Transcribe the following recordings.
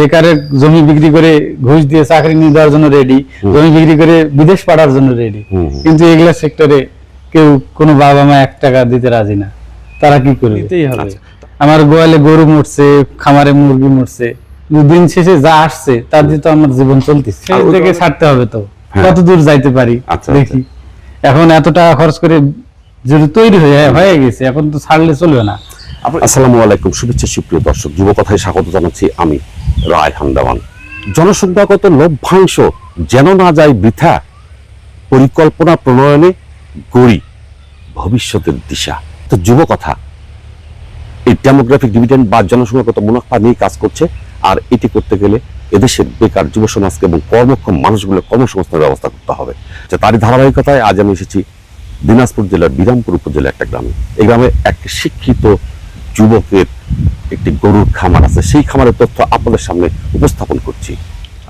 বেকারের জমি বিক্রি করে ঘুষ দিয়ে চাকরি নিয়ে দেওয়ার জন্য রেডি জমি বিক্রি করে বিদেশ পাঠার জন্য রেডি। কিন্তু এগুলা সেক্টরে কেউ কোনো বাবা মা এক টাকা দিতে রাজি না। তারা কি করবে? দিতেই হবে। আচ্ছা। আমার গোয়ালে গরু মরছে খামারে মুরগি মরছে দিন শেষে যা আসছে তার দিয়ে তো আমার জীবন চলতেছে। সেই থেকে ছাড়তে হবে তো। হ্যাঁ। কত দূর যাইতে পারি? আচ্ছা, দেখি। এখন এত টাকা খরচ করে যদি তৈরি হয়ে হয়ে গেছে এখন তো ছাড়লে চলবে না। আসসালামু আলাইকুম, শুভেচ্ছা, সুপ্রিয় দর্শক যুবকথায় স্বাগত জানাচ্ছি আমি রায় হান্দাওয়ান জনসংখ্যাগত লভ্যাংশ যেন না যায় বৃথা, পরিকল্পনা প্রণয়নে গড়ি ভবিষ্যতের দিশা। তো যুবকথা এই ডেমোগ্রাফিক ডিভিডেন্ড বা জনসংখ্যাগত মুনাফা নিয়ে কাজ করছে, আর এটি করতে গেলে এদেশের বেকার যুব সমাজকে এবং কর্মক্ষম মানুষগুলো কর্মসংস্থানের ব্যবস্থা করতে হবে। যে তারই ধারাবাহিকতায় আজ আমি এসেছি দিনাজপুর জেলার বিরামপুর উপজেলার একটা গ্রামে। এই গ্রামে এক শিক্ষিত যুবকের একটি গরুর খামার আছে। সেই খামারের তথ্য আপনাদের সামনে উপস্থাপন করছি।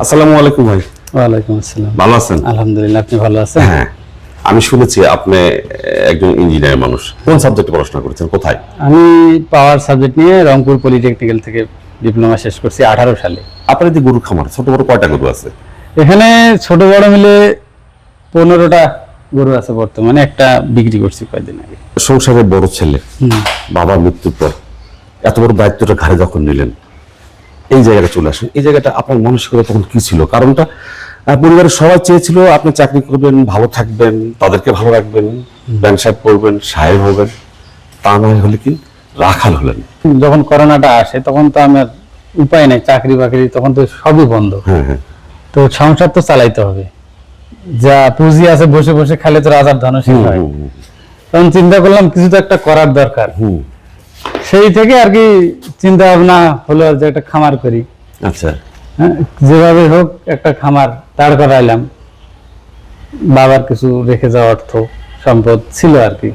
আসসালামু আলাইকুম ভাই। ওয়ালাইকুম আসসালাম। ভালো আছেন? আলহামদুলিল্লাহ আপনি ভালো আছেন? হ্যাঁ। আমি শুনেছি আপনি একজন ইঞ্জিনিয়ার মানুষ। কোন সাবজেক্টে পড়াশোনা করেছেন? কোথায়? আমি পাওয়ার সাবজেক্ট নিয়ে রংপুর পলিটেকনিক্যাল থেকে ডিপ্লোমা শেষ করছি আঠারো সালে। আপনার যে গরুর খামার ছোট বড় কয়টা গরু আছে? এখানে ছোট বড় মিলে পনেরোটা গরু আছে বর্তমানে একটা বিক্রি করছি কয়েকদিন আগে। সংসারের বড় ছেলে বাবার মৃত্যুর পর এত বড় দায়িত্বটা ঘাড়ে যখন নিলেন এই জায়গাটা চলে আসেন। এই জায়গাটা আপনার মানসিকতা তখন কি ছিল? কারণটা পরিবারের সবাই চেয়েছিল আপনি চাকরি করবেন ভালো থাকবেন তাদেরকে ভালো রাখবেন ব্যবসা করবেন সাহেব হবেন তা নয় হলে কি রাখাল হলেন? যখন করোনাটা আসে তখন তো আমার উপায় নাই চাকরি বাকরি তখন তো সবই বন্ধ। হ্যাঁ হ্যাঁ। তো সংসার তো চালাইতে হবে। যা পুঁজি আছে বসে বসে খালে তো রাজার ধন শেষ হয়। তখন চিন্তা করলাম কিছু তো একটা করার দরকার। সেই থেকে আর কি চিন্তা ভাবনা হলো যে একটা খামার করি। আচ্ছা। হ্যাঁ, যেভাবে হোক একটা খামার দাঁড় করাইলাম। বাবার কিছু রেখে যাওয়া অর্থ সম্পদ ছিল আর কি।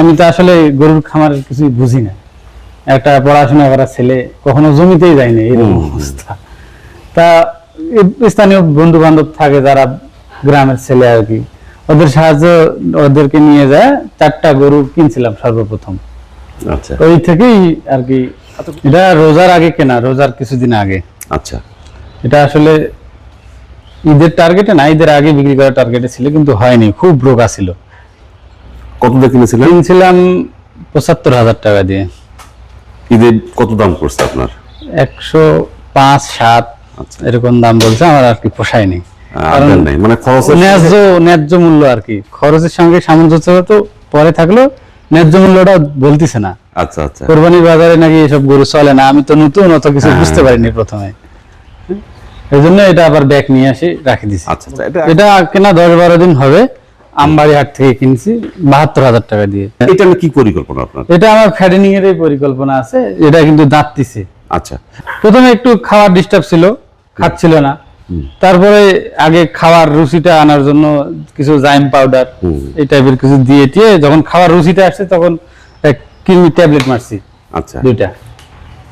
আমি তো আসলে গরুর খামার কিছুই বুঝি না। একটা পড়াশোনা করা ছেলে কখনো জমিতেই যায়নি এরকম অবস্থা। তা স্থানীয় বন্ধু বান্ধব থাকে যারা গ্রামের ছেলে আর কি। ওদের সাহায্য ওদেরকে নিয়ে যায় চারটা গরু কিনছিলাম সর্বপ্রথম। আচ্ছা। ওই থেকেই আর কি এটা রোজার আগে কেনা রোজার কিছুদিন আগে। আচ্ছা। এটা আসলে ঈদের টার্গেটে না ঈদের আগে বিক্রি করার টার্গেটে ছিল কিন্তু হয়নি খুব রোগা ছিল। কত দিয়ে কিনেছিলেন? কিনছিলাম পঁচাত্তর হাজার টাকা দিয়ে। ঈদের কত দাম করছে আপনার? একশো পাঁচ সাত আচ্ছা। এরকম দাম বলছে আমার আর কি পোষায়নি। মানে ন্যায্য ন্যায্য মূল্য আর কি। খরচের সঙ্গে সামঞ্জস্য তো পরে থাকলেও ন্যায্য মূল্যটা বলতিছে না। আচ্ছা আচ্ছা। কোরবানির বাজারে নাকি এসব গরু চলে না আমি তো নতুন অত কিছু হ্যাঁ। বুঝতে পারিনি প্রথমে। এই জন্য এটা আবার ব্যাগ নিয়ে আসি রাখি দিছি। আচ্ছা আচ্ছা এটা কেনা দশ বারো দিন হবে। আমবাড়ি হাট থেকে কিনছি বাহাত্তর হাজার টাকা দিয়ে। এটা কি পরিকল্পনা আপনার? এটা আমার ফ্যাটেনিং এর পরিকল্পনা আছে এটা কিন্তু দাঁততিছে আচ্ছা। প্রথমে একটু খাওয়ার ডিস্টার্ব ছিল খাচ্ছিল না। তারপরে আগে খাওয়ার রুচিটা আনার জন্য কিছু জাইম পাউডার এই টাইপের কিছু দিয়ে টিয়ে যখন খাওয়ার রুচিটা আসছে তখন এক ট্যাবলেট মারছি আচ্ছা। দুইটা।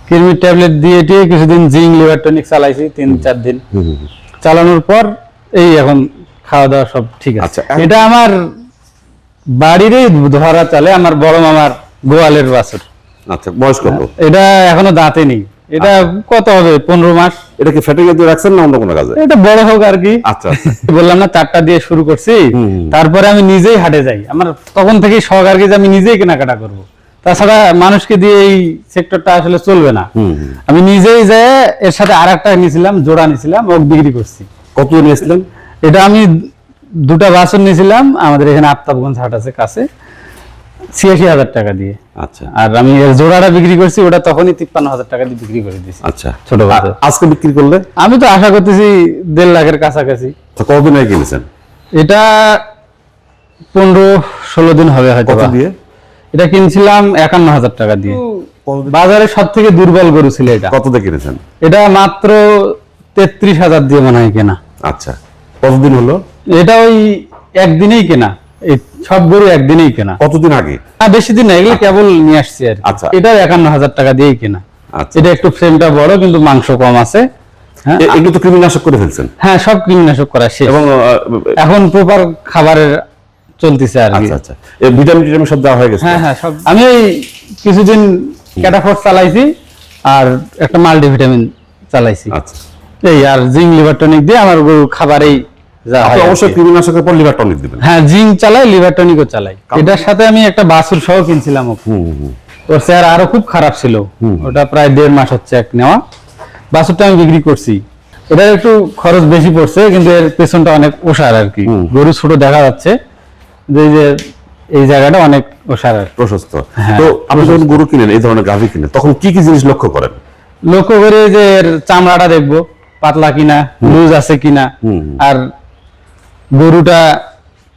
কিডনি ট্যাবলেট দিয়ে টিয়ে কিছুদিন জিঙ্ক লিভার টনিক চালাইছি তিন চার দিন। চালানোর পর এই এখন খাওয়া দাওয়া সব ঠিক আচ্ছা, আছে এটা আমার বাড়িরই ধরা চলে আমার বড় মামার গোয়ালের বাছুর। আচ্ছা বয়স কত? এটা এখনও দাঁতে নেই। এটা কত হবে? পনেরো মাস? এটা কি ফেটে দিয়ে রাখছেন না অন্য কোনো কাজে? এটা বড় হোক আর কি। আচ্ছা আচ্ছা। বললাম না চারটা দিয়ে শুরু করছি। তারপরে আমি নিজেই হাটে যাই। আমার তখন থেকেই শখ আর কি যে আমি নিজেই কেনাকাটা করব। তাছাড়া মানুষকে দিয়ে এই সেক্টরটা আসলে চলবে না। আমি নিজেই যে এর সাথে আর একটা নিয়েছিলাম জোড়া নিয়েছিলাম ও বিক্রি করছি। কত নিয়েছিলেন? এটা আমি দুটা বাসন নিয়েছিলাম। আমাদের এখানে আফতাবগঞ্জ হাট আছে কাছে। ছিয়াশি হাজার টাকা দিয়ে। আচ্ছা। আর আমি এর জোড়াটা বিক্রি করছি ওটা তখনই তিপ্পান্ন হাজার টাকা দিয়ে বিক্রি করে দিয়েছি। আচ্ছা। ছোট আজকে বিক্রি করলে? আমি তো আশা করতেছি দেড় লাখের কাছাকাছি। তো কতদিন আগে কিনেছেন? এটা পনেরো ষোলো দিন হবে হয়তো দিয়ে? এটা কিনছিলাম একান্ন হাজার টাকা দিয়ে। বাজারে সব থেকে দুর্বল গরু ছিল এটা। কত দিয়ে কিনেছেন? এটা মাত্র তেত্রিশ হাজার দিয়ে মনে হয় কেনা। আচ্ছা। কতদিন হলো? এটা ওই একদিনেই কেনা। এই সব গরু একদিনেই কেনা। কতদিন আগে? না বেশি দিন না এগুলো কেবল নিয়ে আসছি আর আচ্ছা। এটা একান্ন হাজার টাকা দিয়েই কেনা। আচ্ছা। এটা একটু ফ্রেমটা বড় কিন্তু মাংস কম আছে। হ্যাঁ। এগুলো তো কৃমিনাশক করে ফেলছেন। হ্যাঁ সব কীটনাশক করা শেষ। এবং এখন প্রপার খাবারের চলতেছে আর আচ্ছা আচ্ছা। ভিটামিন টিটামিন সব দেওয়া হয়ে গেছে। হ্যাঁ হ্যাঁ সব আমি কিছুদিন ক্যাটাফোর্স চালাইছি আর একটা মাল্টিভিটামিন চালাইছি। আচ্ছা। এই আর জিঙ্ক লিভার টনিক দিয়ে আমার গরু খাবারেই আপনি অবশ্যই কৃমিনাশকের পর লিভার টনিক দিবেন। হ্যাঁ জিঙ্ক চালাই লিভার টনিকও চালাই। এটার সাথে আমি একটা সহ কিনছিলাম ওর আরও খুব খারাপ ছিল। ওটা প্রায় দেড় মাস হচ্ছে এক নেওয়া। বাছুরটা আমি বিক্রি করছি। এটার একটু খরচ বেশি পড়ছে কিন্তু এর পেছনটা অনেক ওষার আর কি। গরু ছোট দেখা যাচ্ছে যে এই যে এই জায়গাটা অনেক ওষার আর প্রশস্ত। হ্যাঁ, তো আপনি যখন গরু কিনেন এই ধরনের গাভী কিনেন তখন কি কি জিনিস লক্ষ্য করেন? লক্ষ্য করে যে এর চামড়াটা দেখব পাতলা কিনা লুজ আছে কিনা। আর গরুটা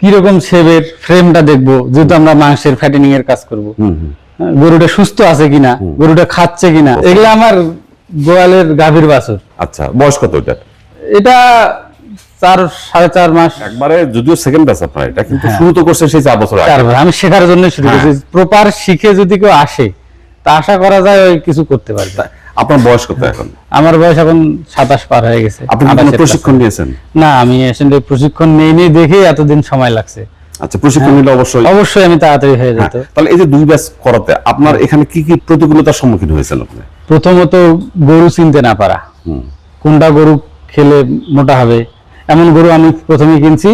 কীরকম শেপের ফ্রেমটা দেখব যেহেতু আমরা মাংসের ফ্যাটেনিং এর কাজ করব। হ্যাঁ, গরুটা সুস্থ আছে কিনা গরুটা খাচ্ছে কিনা এগুলো আমার গোয়ালের গাভীর বাছুর। আচ্ছা বয়স কত এটা এটা চার সাড়ে চার মাস। একবারে যদিও সেকেন্ড ব্যাচ আপনার এটা কিন্তু শুরু তো করছেন সেই চার বছর আগে। আমি শেখার জন্য শুরু হ্যাঁ। করছি প্রপার শিখে যদি কেউ আসে তা আশা করা যায় ওই কিছু করতে পারবে। আপনার বয়স কত এখন? আমার বয়স এখন সাতাশ পার হয়ে গেছে। আপনি কোনো প্রশিক্ষণ নিয়েছেন? না আমি আসলে প্রশিক্ষণ নেই নেই দেখেই এতদিন সময় লাগছে। আচ্ছা প্রশিক্ষণ নিলে অবশ্যই অবশ্যই আমি তাড়াতাড়ি হয়ে হ্যাঁ, যেত তাহলে এই যে দুই ব্যাচ করাতে আপনার এখানে কি কি প্রতিকূলতার সম্মুখীন হয়েছেন আপনি? প্রথমত গরু চিনতে না পারা। কোনটা গরু খেলে মোটা হবে? এমন গরু আমি প্রথমে কিনছি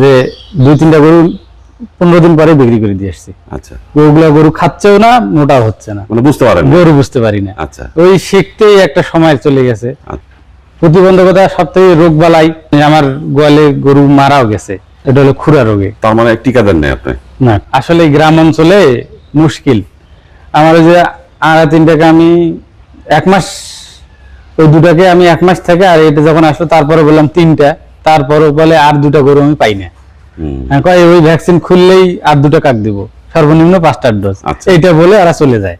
যে দুই তিনটা গরু পনেরো দিন পরে বিক্রি করে দিয়ে আসছি। আচ্ছা। গরুগুলা গরু খাচ্ছেও না মোটাও হচ্ছে না। মানে বুঝতে পারেন গরু বুঝতে পারি না। আচ্ছা। ওই শিখতেই একটা সময় চলে গেছে। আচ্ছা। প্রতিবন্ধকতা সব থেকে রোগ বালাই। আমার গোয়ালে গরু মারাও গেছে। এটা হলো খুরা রোগে। তার মানে টিকা দেন নাই আপনি? না। আসলে গ্রাম অঞ্চলে মুশকিল। আমার ওই যে আড়া তিনটাকে আমি এক মাস ওই দুটাকে আমি এক মাস থেকে আর এটা যখন আসলো তারপরে বললাম তিনটা তারপরে বলে আর দুটা গরু আমি পাই না। কয় ওই ভ্যাকসিন খুললেই আর দুটো কাক দিব? সর্বনিম্ন পাঁচটার ডোজ আচ্ছা। এইটা বলে ওরা চলে যায়।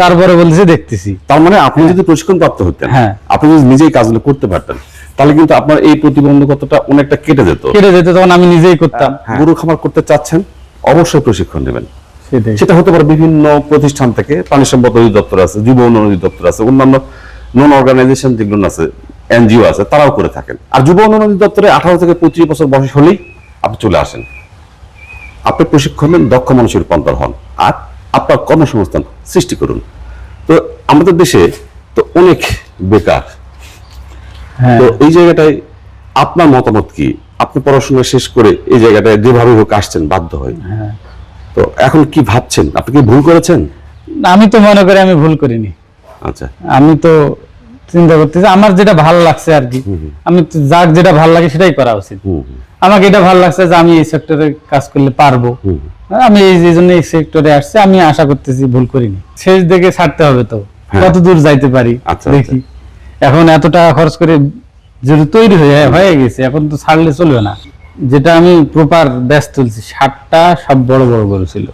তারপরে বলতেছে দেখতেছি। তার মানে আপনি যদি প্রশিক্ষণ প্রাপ্ত হতেন হ্যাঁ। আপনি যদি নিজেই কাজগুলো করতে পারতেন তাহলে কিন্তু আপনার এই প্রতিবন্ধকতাটা অনেকটা কেটে যেত। কেটে যেত তখন আমি নিজেই করতাম। গরু খামার করতে চাচ্ছেন অবশ্যই প্রশিক্ষণ নেবেন। সেটা হতে পারে বিভিন্ন প্রতিষ্ঠান থেকে প্রাণী সম্পদ অধিদপ্তর আছে যুব উন্নয়ন অধিদপ্তর আছে অন্যান্য নন অর্গানাইজেশন যেগুলো আছে এনজিও আছে তারাও করে থাকেন। আর যুব উন্নয়ন অধিদপ্তরে আঠারো থেকে পঁচিশ বছর বয়স হলেই আপনি চলে আসেন। আপনি প্রশিক্ষণ নেন দক্ষ মানুষের রূপান্তর হন আর আপনার কর্মসংস্থান সৃষ্টি করুন। তো আমাদের দেশে তো অনেক বেকার। হ্যাঁ। তো এই জায়গাটায় আপনার মতামত কি? আপনি পড়াশোনা শেষ করে এই জায়গাটায় যেভাবে হোক আসছেন বাধ্য হয়ে। হ্যাঁ। তো এখন কি ভাবছেন? আপনি কি ভুল করেছেন? আমি তো মনে করি আমি ভুল করিনি। আচ্ছা। আমি তো চিন্তা করতেছি আমার যেটা ভালো লাগছে আর কি আমি তো যাক যেটা ভালো লাগে সেটাই করা উচিত। আমাকে এটা ভালো লাগছে যে আমি এই সেক্টরে কাজ করলে পারব। আমি এই যে জন্য এই সেক্টরে আসছি আমি আশা করতেছি ভুল করিনি। শেষ দিকে ছাড়তে হবে তো। হ্যাঁ। কত দূর যাইতে পারি আচ্ছা, দেখি। এখন এত টাকা খরচ করে যেহেতু তৈরি হয়ে হয়ে গেছে এখন তো ছাড়লে চলবে না। যেটা আমি প্রপার ব্যাস তুলছি ষাটটা সব বড় বড় গরু ছিল।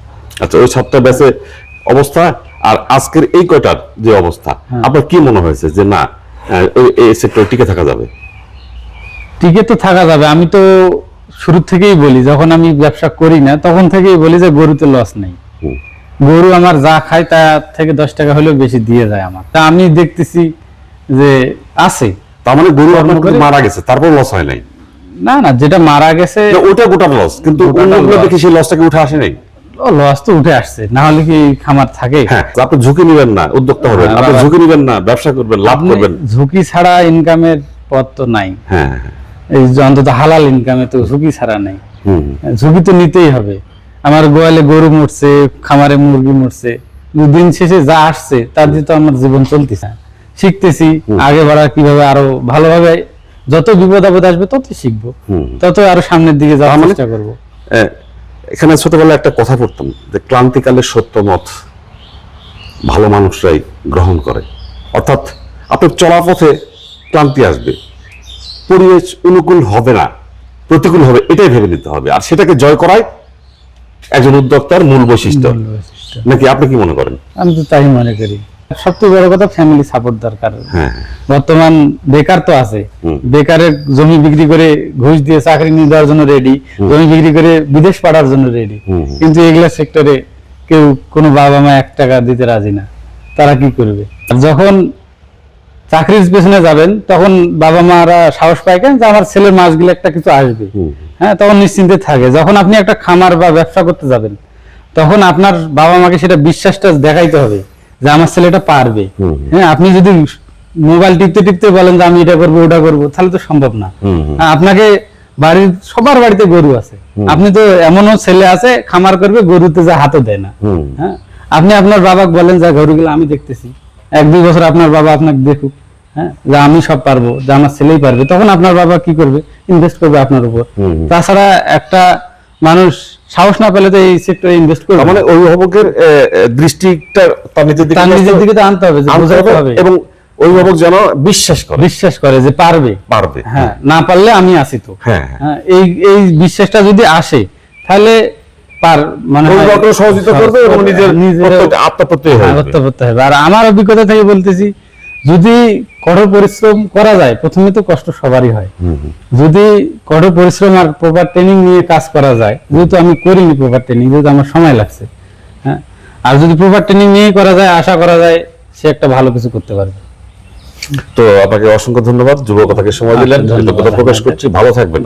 আচ্ছা ওই সাতটা ব্যাচে অবস্থা? আর আজকের এই কয়টার যে অবস্থা? হ্যাঁ। আপনার কি মনে হয়েছে যে না এই সেক্টরে টিকে থাকা যাবে? টিকে তো থাকা যাবে। আমি তো শুরু থেকেই বলি যখন আমি ব্যবসা করি না তখন থেকেই বলি যে গরুতে লস নেই। গরু আমার যা খায় তার থেকে দশ টাকা হলেও বেশি দিয়ে যায় আমার। তা আমি দেখতেছি যে আছে। তার মানে গরু আপনার মারা গেছে তারপর লস হয় নাই? না না যেটা মারা গেছে ওটা গোটার লস কিন্তু অন্যগুলো। দেখি সেই লসটাকে উঠে আসে নাই? লস তো উঠে আসছে। না হলে কি খামার থাকে? হ্যাঁ আপনি ঝুঁকি নেবেন না উদ্যোক্তা হবেন। হ্যাঁ, আপনি ঝুঁকি নেবেন না ব্যবসা করবেন লাভ করবেন। ঝুঁকি ছাড়া ইনকামের পথ তো নাই। হ্যাঁ হ্যাঁ, এই যে অন্তত হালাল ইনকামে তো ঝুঁকি ছাড়া নেই। হুম। ঝুঁকি তো নিতেই হবে। আমার গোয়ালে গরু মরছে খামারে মুরগি মরছে দিন শেষে যা আসছে তার দিয়ে তো আমার জীবন চলতেছে। শিখতেছি আগে বাড়া কীভাবে আরও ভালোভাবে যত বিপদ আপদ আসবে তত শিখব। তত আরও সামনের দিকে যাওয়ার মানে- চেষ্টা করব। এখানে ছোটবেলায় একটা কথা পড়তাম যে ক্লান্তিকালের সত্য মত ভালো মানুষরাই গ্রহণ করে। অর্থাৎ আপনার চলার পথে ক্লান্তি আসবে। পরিবেশ অনুকূল হবে না প্রতিকূল হবে এটাই ভেবে নিতে হবে। আর সেটাকে জয় করাই একজন উদ্যোক্তার মূল বৈশিষ্ট্য। নাকি আপনি কি মনে করেন? আমি তো তাই মনে করি। সবচেয়ে বড় কথা ফ্যামিলি সাপোর্ট দরকার। হ্যাঁ। বর্তমান বেকার তো আছে। বেকারের জমি বিক্রি করে ঘুষ দিয়ে চাকরি নিয়ে দেওয়ার জন্য রেডি জমি বিক্রি করে বিদেশ পাঠার জন্য রেডি কিন্তু এগুলা সেক্টরে কেউ কোনো বাবা মা এক টাকা দিতে রাজি না। তারা কি করবে? যখন চাকরির পেছনে যাবেন তখন বাবা মারা সাহস পায় কেন? যে আমার ছেলের মাসগুলো একটা কিছু আসবে। হ্যাঁ তখন নিশ্চিন্তে থাকে। যখন আপনি একটা খামার বা ব্যবসা করতে যাবেন তখন আপনার বাবা মাকে সেটা বিশ্বাসটা দেখাইতে হবে যে আমার ছেলেটা পারবে। হ্যাঁ আপনি যদি মোবাইল টিপতে টিপতে বলেন যে আমি এটা করব ওটা করব তাহলে তো সম্ভব না। হ্যাঁ, আপনাকে বাড়ির সবার বাড়িতে গরু আছে। আপনি তো এমনও ছেলে আছে খামার করবে গরুতে যা হাতও দেয় না। হ্যাঁ আপনি আপনার বাবাকে বলেন যে গরুগুলো আমি দেখতেছি। এক দুই বছর আপনার বাবা আপনাকে দেখুক হ্যাঁ? যে আমি সব পারব যে আমার ছেলেই পারবে তখন আপনার বাবা কি করবে? ইনভেস্ট করবে আপনার উপর। তাছাড়া একটা মানুষ সাহস না পেলে তো এই সেক্টরে ইনভেস্ট করবে মানে অভিভাবকের দৃষ্টিটা তার নিজের দিকে তার নিজের দিকে তো আনতে হবে এবং অভিভাবক যেন বিশ্বাস করে। বিশ্বাস করে যে পারবে। পারবে হ্যাঁ। না পারলে আমি আছি তো। হ্যাঁ হ্যাঁ। হ্যাঁ, এই এই বিশ্বাসটা যদি আসে তাহলে পার মানে সহযোগিতা করবে এবং নিজের আত্মপ্রত্যয় হবে আত্মপ্রত্যয় হবে। আর আমার অভিজ্ঞতা থেকে বলতেছি যদি কঠোর পরিশ্রম করা যায় প্রথমে তো কষ্ট সবারই হয়। যদি কঠোর পরিশ্রম আর প্রপার ট্রেনিং নিয়ে কাজ করা যায় যেহেতু আমি করিনি প্রপার ট্রেনিং যেহেতু আমার সময় লাগছে হ্যাঁ? আর যদি প্রপার ট্রেনিং নিয়ে করা যায় আশা করা যায় সে একটা ভালো কিছু করতে পারবে। তো আপনাকে অসংখ্য ধন্যবাদ। যুবকতাকে সময় দিলেন। কৃতজ্ঞতা প্রকাশ করছি। ভালো থাকবেন।